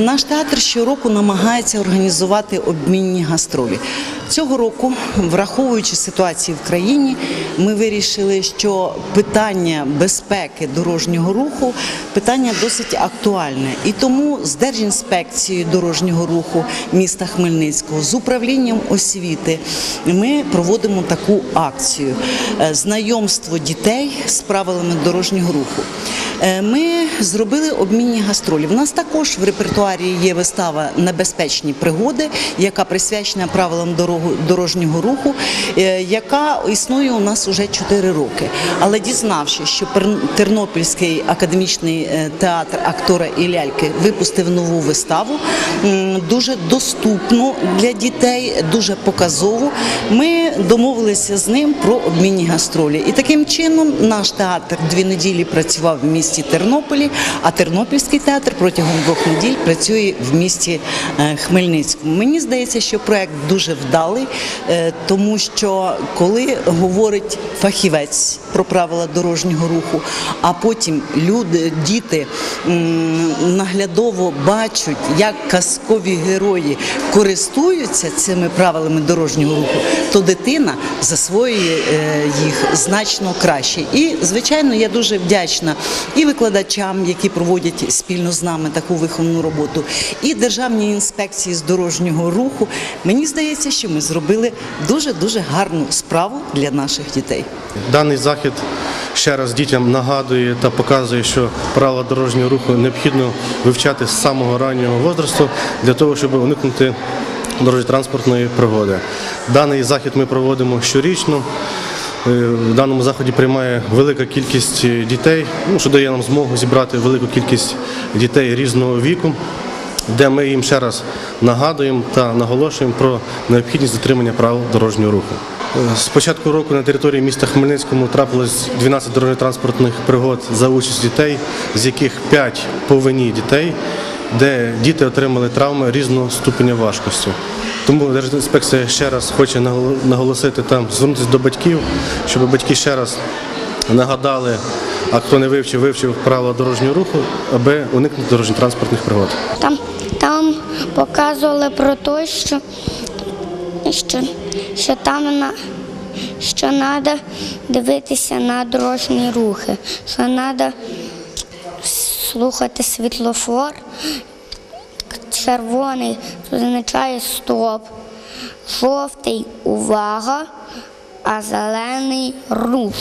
Наш театр щороку намагається організувати обмінні гастролі. Цього року, враховуючи ситуацію в країні, ми вирішили, що питання безпеки дорожнього руху питання досить актуальне. І тому з Держінспекцією дорожнього руху міста Хмельницького, з управлінням освіти, ми проводимо таку акцію е, знайомство дітей з правилами дорожнього руху. Е, Ми зробили обмінні гастролі. У нас також в репертуарі є вистава Небезпечні пригоди, яка присвячена правилам дорожнього руху, е, яка існує у нас уже 4 роки. Але дізнавшись, що Тернопільський академічний е, театр актора і ляльки випустив нову виставу, дуже доступну для дітей, дуже показову. Ми домовилися з ним про обмінні гастролі. І таким чином наш театр дві неділі працював в місті Тернополі, а Тернопільський театр протягом двох неділь працює в місті е, Хмельницькому. Мені здається, що проект дуже вдалий, е, тому що коли говорить фахівець про правила дорожнього руху, а потім люди, діти наглядово бачать, як казкові герої користуються цими правилами дорожнього руху, то дитина засвоює е, їх значно краще. І, звичайно, я дуже вдячна і викладачам, які проводять спільно з нами таку виховну роботу, і Державній інспекції з дорожнього руху. Мені здається, що ми зробили дуже дуже гарну справу для наших дітей. Даний захід ще раз дітям нагадує та показує, що правила дорожнього руху необхідно вивчати з самого раннього возрасту для того, щоб уникнути дорожньо-транспортної пригоди. Даний захід ми проводимо щорічно. Е, В даному заході приймає велика кількість е, дітей, ну, що дає нам змогу зібрати велику кількість дітей різного віку, де ми їм ще раз нагадуємо та наголошуємо про необхідність дотримання правил дорожнього руху. Е, З початку року на території міста Хмельницькому трапилось 12 дорожньо-транспортних пригод за участь дітей, з яких 5 по вині дітей, де діти отримали травми різного ступеня важкості. Тому Держінспекція ще раз хоче наголосити там, звернутися до батьків, щоб батьки ще раз нагадали, а хто не вивчив, вивчив правила дорожнього руху, аби уникнути дорожньо-транспортних пригод. Там, там показували про те, що, що, що там на, що треба дивитися на дорожні рухи, що треба слухати світлофор. Червоний означає стоп, жовтий увага, а зелений рух.